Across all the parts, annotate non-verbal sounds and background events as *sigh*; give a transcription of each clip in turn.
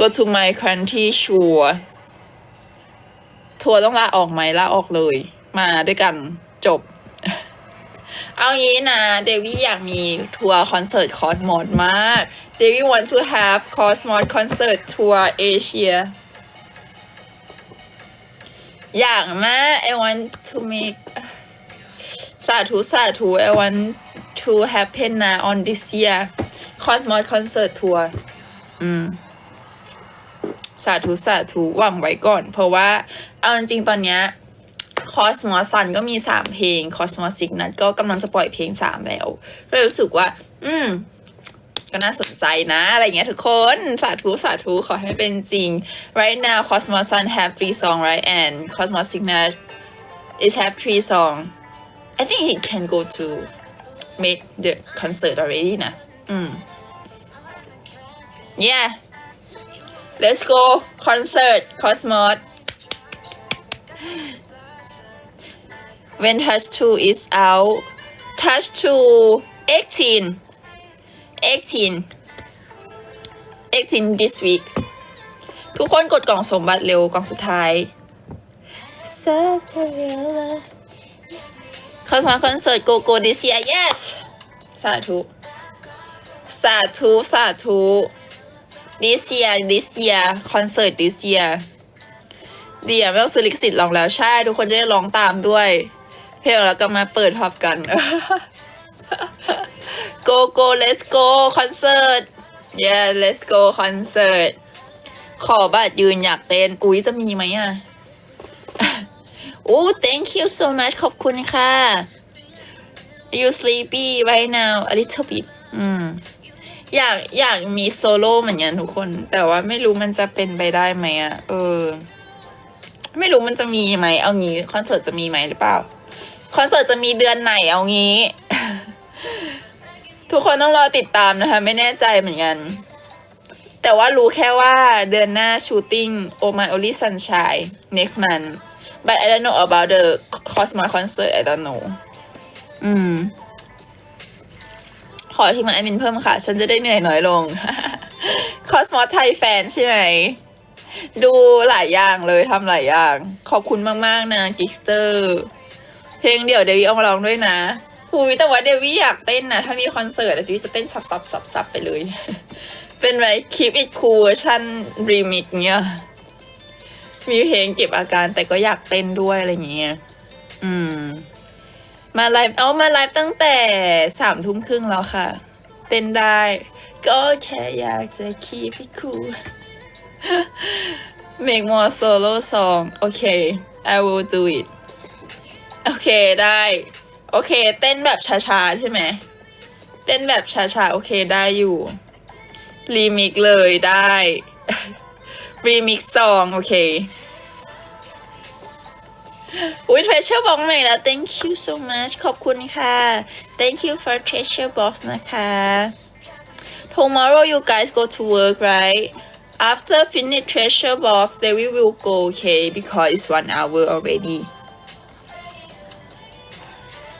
go to my country ชัวร์ทัวร์ต้องลาออกไหมลาออกเลย มาด้วยกันจบ เอางี้นะ เดวี่อยากมีทัวร์คอนเสิร์ตคอสมอดมาก เดวี่ want to have Cosmos concert tour Asia อยากมาก I want to make สาธุสาธุ I want to happen นะ on this year Cosmos concert tour อืม สาธุสาธุหวังไว้ก่อน เพราะว่าเอาจริงๆตอนเนี้ยคอสมอสันก็มีสามเพลงคอสมอสิกนัทก็กำลังจะปล่อยเพลงสามแล้ว ก็เลยรู้สึกว่า อืม ก็น่าสนใจนะ อะไรเงี้ยทุกคน สาธุ สาธุ ขอให้เป็นจริง right now Cosmos Sun have three song right and Cosmos Signal is have three song I think he can go to make the concert already นะ อืม yeah let's go concert Cosmos when Touch 2 is out Touch 2 18 18 18 this week ทุกคนกดกล่องสมบัติเร็วกล่องสุดท้าย s a p a r e l a เขาสมัครคอนเสิร์ตโกโก้ this year yes สาธุ สาธุ สาธุ this year this year คอนเสิร์ต this year เดี๋ยวไม่ต้องซื้อลิขสิทธิ์ลองแล้วใช่ ทุกคนจะได้ร้องตามด้วย เพลงแล้วก็มาเปิดพับกัน go go let's go คอนเสิร์ต yeah let's go คอนเสิร์ตขอบัตรยืนอยากเต้นอุ๊ยจะมีไหมอะโอ้ thank you so much ขอบคุณค่ะ you sleepy right now a little bit อืม อยากอยากมีโซโล่เหมือนกันทุกคน แต่ว่าไม่รู้มันจะเป็นไปได้ไหมอะเออ ไม่รู้มันจะมีไหมเอางี้คอนเสิร์ตจะมีไหมหรือเปล่าคอนเสิร์ตจะมีเดือนไหนเอางี้ ทุกคนต้องรอติดตามนะคะ ไม่แน่ใจเหมือนกัน แต่ว่ารู้แค่ว่าเดือนหน้าชูติ้ง Oh My Only Sunshine next month but I don't know about the Cosmo concert I don't know อืม อทีมงานแอดมินเพิ่มค่ะ ฉันจะได้เหนื่อยน้อยลง Cosmo ไทยแฟนใช่ไหม ดูหลายอย่างเลยทำหลายอย่าง ขอบคุณมากๆนะกิกสเตอร์ เพลงเดี่ยวเดวี่เอามาร้องด้วยนะคุยแต่ว่าเดวี่อยากเต้นนะ ถ้ามีคอนเสิร์ตเดวี่จะเต้นสับสับสับสับไปเลย เป็นไรคลิปอีกคูเวอร์ชันรีมิกเนี้ยมีเพลงเก็บอาการแต่ก็อยากเต้นด้วยอะไรอย่างเงี้ย อืม มาไลฟ์เอามาไลฟ์ตั้งแต่สามทุ่มครึ่งแล้วค่ะเต้นได้ ก็แค่อยากจะคีพี่คู make more solo song โอเค I will do it โอเคได้ โอเค เต้นแบบช้าๆ ใช่ไหม เต้นแบบช้าๆ โอเคได้อยู่ รีมิกเลยได้ รีมิกซอง โอเค อุ้ย treasure box ใหม่แล้ว thank you so much ขอบคุณค่ะ thank you for treasure box นะคะ tomorrow you guys go to work right after finish treasure box then we will go okay because it's one hour already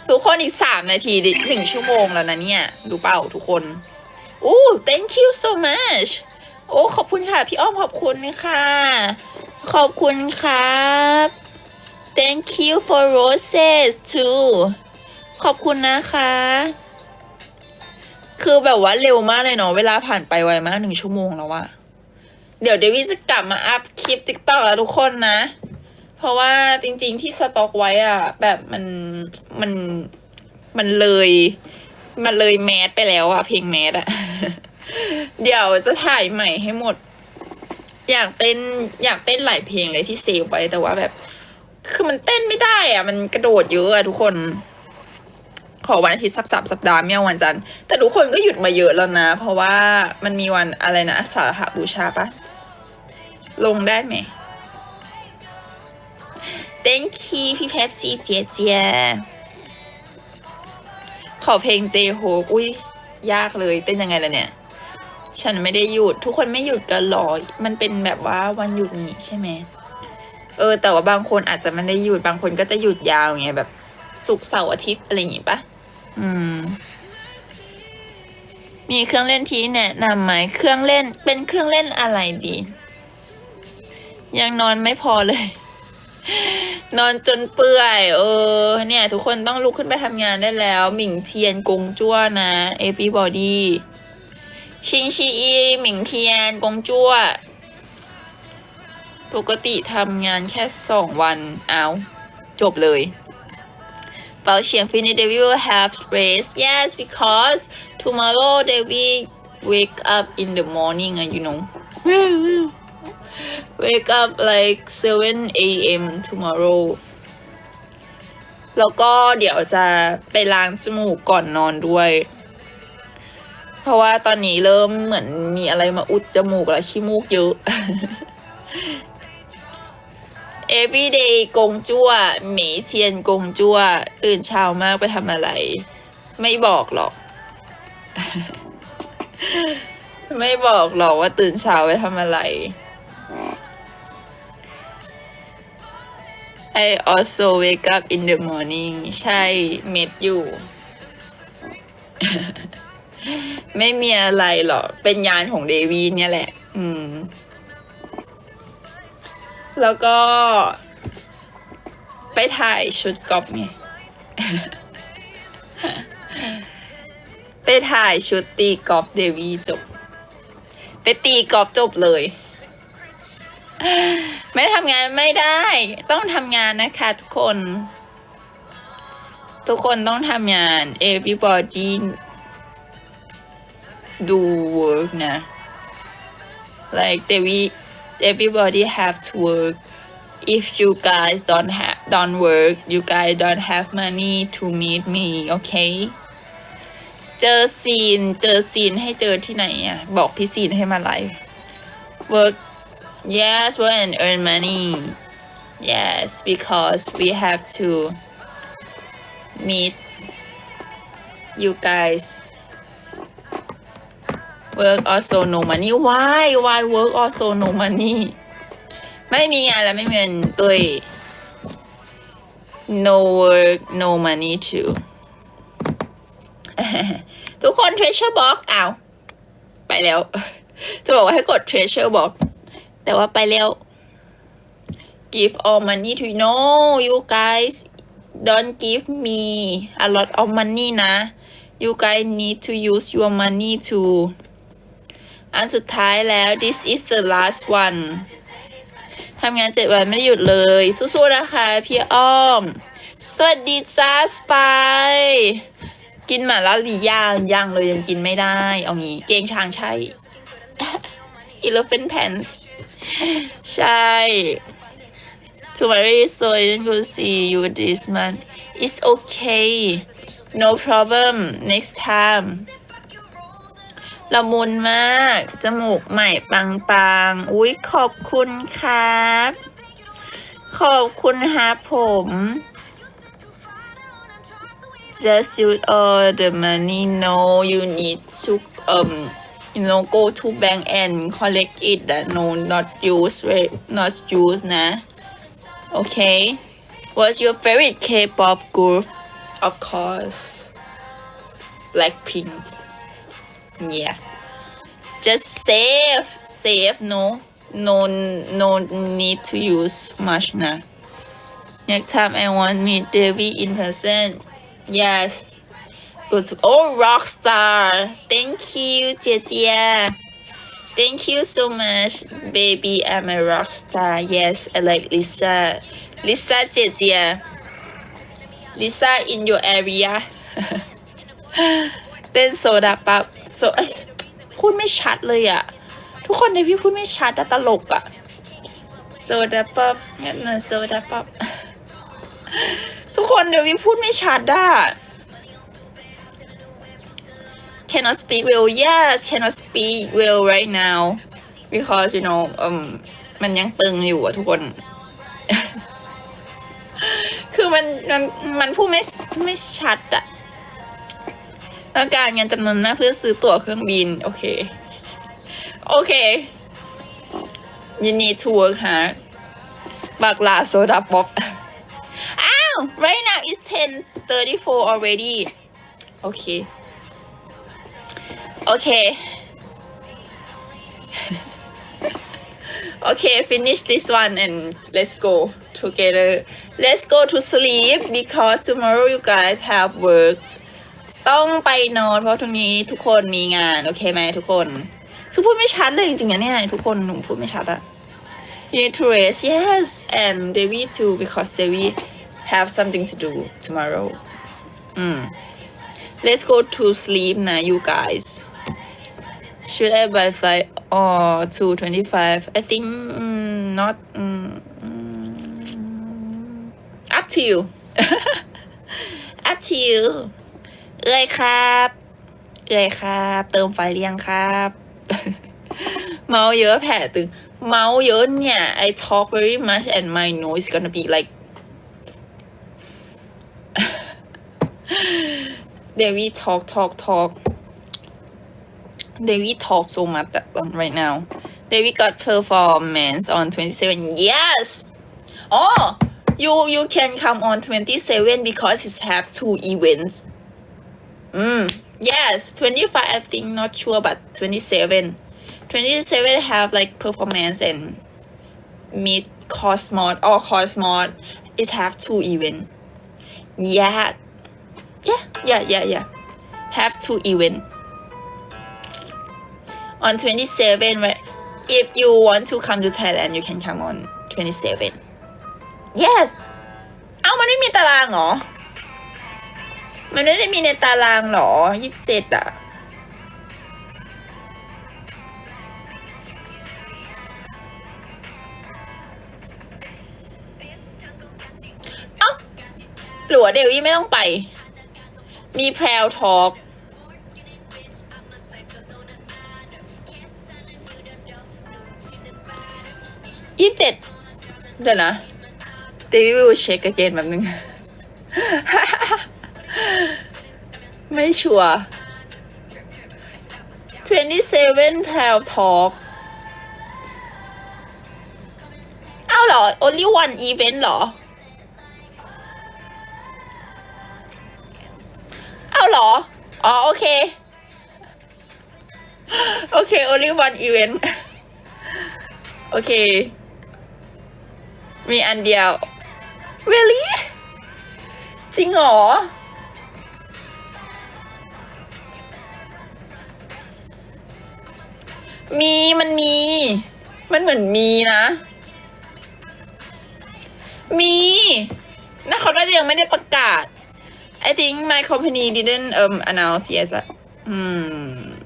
ทุกคนอีกสามนาทีดิหนึ่งชั่วโมงแล้วนะเนี่ยรู้เปล่าทุกคนอู้ thank you so much โอ้ ขอบคุณค่ะ พี่อ้อมขอบคุณค่ะ ขอบคุณครับ thank you for roses too ขอบคุณนะคะ คือแบบว่าเร็วมากเลยเนาะ เวลาผ่านไปไวมากหนึ่งชั่วโมงแล้วอะเดี๋ยวเดวิดจะกลับมาอัพคลิปติ๊กต็อกแล้วทุกคนนะ เพราะว่าจริงๆที่สต็อกไว้อะแบบมันมันมันเลย มันเลยแมสไปแล้วอะเพลงแมสอะเดี๋ยวจะถ่ายใหม่ให้หมด อยากเต้นอยากเต้นหลายเพลงเลยที่เซฟไว้แต่ว่าแบบ คือมันเต้นไม่ได้อะมันกระโดดเยอะอะทุกคน ขอวันอาทิตย์สักสามสัปดาห์ไม่เอาวันจันทร์แต่ทุกคนก็หยุดมาเยอะแล้วนะ เพราะว่ามันมีวันอะไรนะสาหบูชาปะลงได้ไหม thank you พี่แพปซี่เจียเจียขอเพลงเจโฮกอุ้ยยากเลยเต้นยังไงล่ะเนี่ย ฉันไม่ได้หยุด ทุกคนไม่หยุดกันหรอ มันเป็นแบบว่าวันหยุดนี้ใช่ไหม เออ แต่ว่าบางคนอาจจะไม่ได้หยุดบางคนก็จะหยุดยาวไงแบบศุกเสาร์อาทิตย์อะไรอย่างงี้ปะอืม มีเครื่องเล่นที่แนะนำไหมเครื่องเล่นเป็นเครื่องเล่นอะไรดี ยังนอนไม่พอเลย นอนจนเปื่อยเออ เนี่ย ทุกคนต้องลุกขึ้นไปทำงานได้แล้ว หมิงเทียนกงจั่วนะ everybody ชิงชีอีหมิงเทียนกงจั่ว ปกติทำงานแค่สองวันเอาจบเลยเปาเฉียง finish they will have rest yes because tomorrow they will wake up in the morning uh, you know wake up like 7 a.m. tomorrow แล้วก็เดี๋ยวจะไปล้างจมูกก่อนนอนด้วย เพราะว่าตอนนี้เริ่มเหมือนมีอะไรมาอุดจมูกแล้วขี้มูกเยอะ everyday กงจั่วหมีเทียนกงจั่วตื่นเช้ามากไปทำอะไร ไม่บอกหรอก ไม่บอกหรอกว่าตื่นเช้าไปทำอะไร I also wake up in the morning ใช่เม็ดอยู่ ไม่มีอะไรหรอก เป็นยานของเดวีเนี่ยแหละ อืม แล้วก็ ไปถ่ายชุดกอบไงไปถ่ายชุดตีกอล์ฟเดวีจบ ไปตีกอล์ฟจบเลย ไม่ทำงานไม่ได้ ต้องทำงานนะคะทุกคน ทุกคนต้องทำงาน everybody do work นะ like they we everybody have to work if you guys don't have don't work you guys don't have money to meet me okay เจอซีน เจอซีนให้เจอที่ไหนอ่ะ บอกพี่ซีนให้มาไลฟ์ work yes work and earn money yes because we have to meet you guys Work also no money why why work also no money ไม่มีงานแล้วไม่มีเงินด้วย no work no money too ทุกคน treasure box เอาไปแล้ว จะบอกว่าให้กด treasure box แต่ว่าไปแล้ว give all money to no you guys don't give me a lot of money นะ you guys need to use your money to อันสุดท้ายแล้ว this is the last one ทำงานเจ็ดวันไม่ได้หยุดเลย สู้ๆนะคะ พี่อ้อม สวัสดีจ้าสไปกินหมาล่าหรือยังยังเลยยังกินไม่ได้ เอางี้ เกงช้างใช่ elephant pants ใช่ Tomorrow is so I didn't go see you this month it's okay no problem next time ละมุนมาก จมูกใหม่ปังๆอุ๊ยขอบคุณครับ ขอบคุณฮะผม just use all the money no you need to um you know go to bank and collect it that no not use re- not use นะ okay what's your favorite K-pop group of course Blackpink yeah. Just save save. No no no need to use much now. Next time i want meet devi in person. Yes. Good to oh rock star. Thank you Jia thank you so much baby. I'm a rock star. Yes i like lisa. Lisa Jia lisa in your area. *laughs* เต้นโซดาปับโซพูดไม่ชัดเลยอะทุกคนในพี่พูดไม่ชัดอะตลกอะโซดาปับงั้นนะโซดาปับทุกคนเดี๋ยวพี่พูดไม่ชัดอะ cannot speak well yes cannot speak well right now because you know um มันยังตึงอยู่อะทุกคน คือมันมันมันพูดไม่ไม่ชัดอะ ต้องการเงินจำนวนมากเพื่อซื้อตั๋วเครื่องบิน โอเค โอเค you need to work hard บักลาโซดาป๊อปอ้าว right now it's 10:34 already โอเคโ Okay. okay, finish this one and let's go together. Let's go to sleep because tomorrow you guys have work. ต้องไปนอนเพราะทุกนี้ทุกคนมีงาน โอเคไหมทุกคน คือพูดไม่ชัดเลยจริงๆนะเนี่ยทุกคนหนูพูดไม่ชัดอะ You need to rest, yes, and Devi too because Devi have something to do tomorrow. Mm. Let's go to sleep now, you guys. Should I buy flight or two twenty five? I think mm, not. Mm, mm, up to you. up to you. เอ้ยครับ เอ้ยครับ เติมไฟเรียงครับ เมาเยอะแผลตึง เมาเยอะเนี่ย I talk very much and my nose gonna be like Devi talk talk talk Devi talk so much that one right now Devi got performance on 27 yes oh you you can come on 27 because it have two events mm yes 25 I think not sure but 27 27 have like performance and meet Cosmos or Cosmos is have two event yeah yeah yeah yeah yeah have two event on 27 right if you want to come to Thailand you can come on 27 yes เอ้ามันไม่มีตารางเหรอ มันไม่ได้มีในตารางเหรอยี่สิบเจ็ดอะ เอ้าหรือว่าเดวี่ไม่ต้องไป มีแพรวทอล์กยี่สิบเจ็ดเดี๋ยวนะเดวี่วิวเช็คกเกนแบบนึง ไม่ชัวร์27แพรวทอล์กอ้าวเหรอ only one event เหรอเอาเหรอ อ๋อ โอเค โอเค only one event โอเค มีอันเดียว really จริงเหรอ มีมันมี มันเหมือนมีนะ มีนะเขาน่าจะยังไม่ได้ประกาศ I think my company didn't um announce yes hmm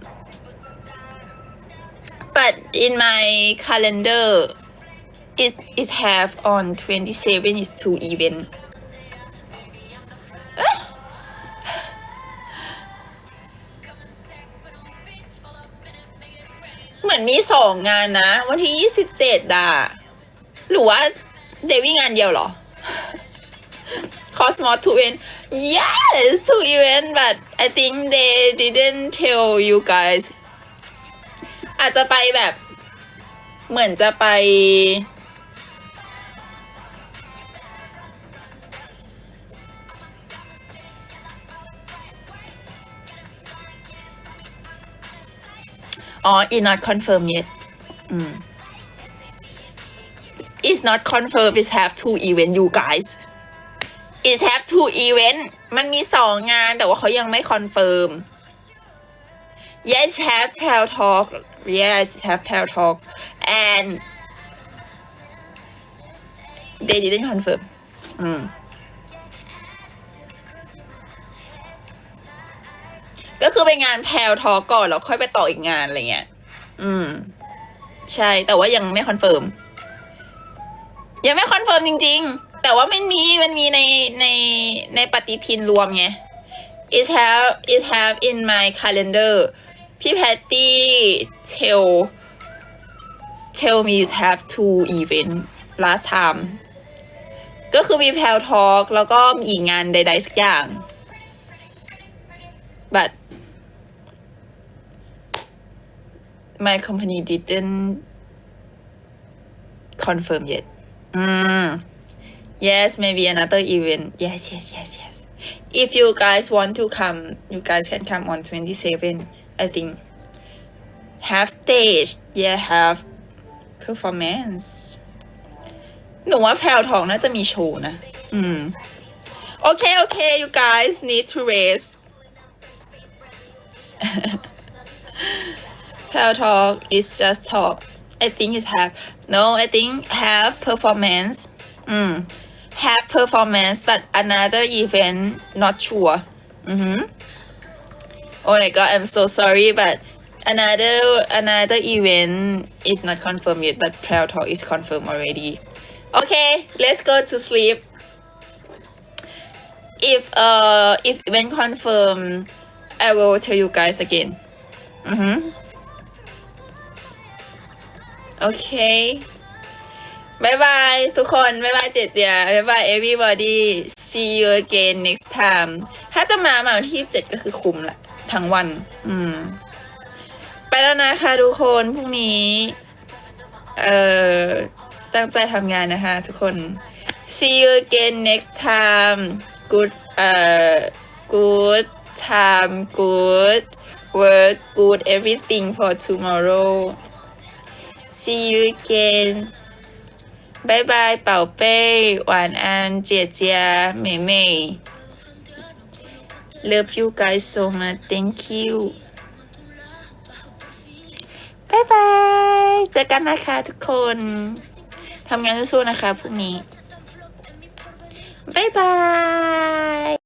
but in my calendar it it have on 27 is two event มีสองงานนะ วันที่ยี่สิบเจ็ดอะหรือว่าเดวี่งานเดียวเหรอ Cosmos two event yes two event but I think they didn't tell you guys อาจจะไปแบบ เหมือนจะไป อ๋อ is not confirm yet อืม is not confirm is have two event you guys is have two event มันมีสองงานแต่ว่าเขายังไม่คอนเฟิร์ม yes have p a l talk yes have p a l talk and they didn't confirm อืม ก็คือไปงานแพลทอก่อนแล้วค่อยไปต่ออีกงานอะไรเงี้ย อืม ใช่ แต่ว่ายังไม่คอนเฟิร์ม ยังไม่คอนเฟิร์มจริง ๆ แต่ว่ามันมี มันมีใน ใน ในปฏิทินรวมไง it have it have in my calendar พี่แพตตี้ tell tell me it have two event last time ก็คือมีแพลทอ l k แล้วก็มีอีกงานใดๆสักอย่าง but my company didn't confirm yet. Mm. Yes, maybe another event. Yes, yes, yes, yes. If you guys want to come, you guys can come on 27, I think. have stage yeah have performance หนูว่าแพรวทองน่าจะมีโชว์นะ อืม โอเค โอเค you guys need to raise *laughs* Pillow Talk is just talk. I think it have no. I think have performance. Mm. Have performance, but another event. Not sure. Mm-hmm. Oh my god, I'm so sorry, but another another event is not confirmed yet, but Pillow Talk is confirmed already. Okay, let's go to sleep. If uh if when confirmed, I will tell you guys again. Mm-hmm. โอเคบายบายทุกคนบายบายเจเจียบายบาย everybody see you again next time ถ้าจะมามาที่เจ็ดก็คือคุมละทั้งวัน อืม ไปแล้วนะคะทุกคนพรุ่งนี้ เอ่อ ตั้งใจทำงานนะคะทุกคน see you again next time good เอ่อ good time good work good everything for tomorrow see you again บายบายเป่าเป้หวานอันเจียเจียเมเม่ Love you guys so much thank you บายบาย เจอกันนะคะทุกคนทำงานสู้ๆนะคะพรุ่งนี้บายบาย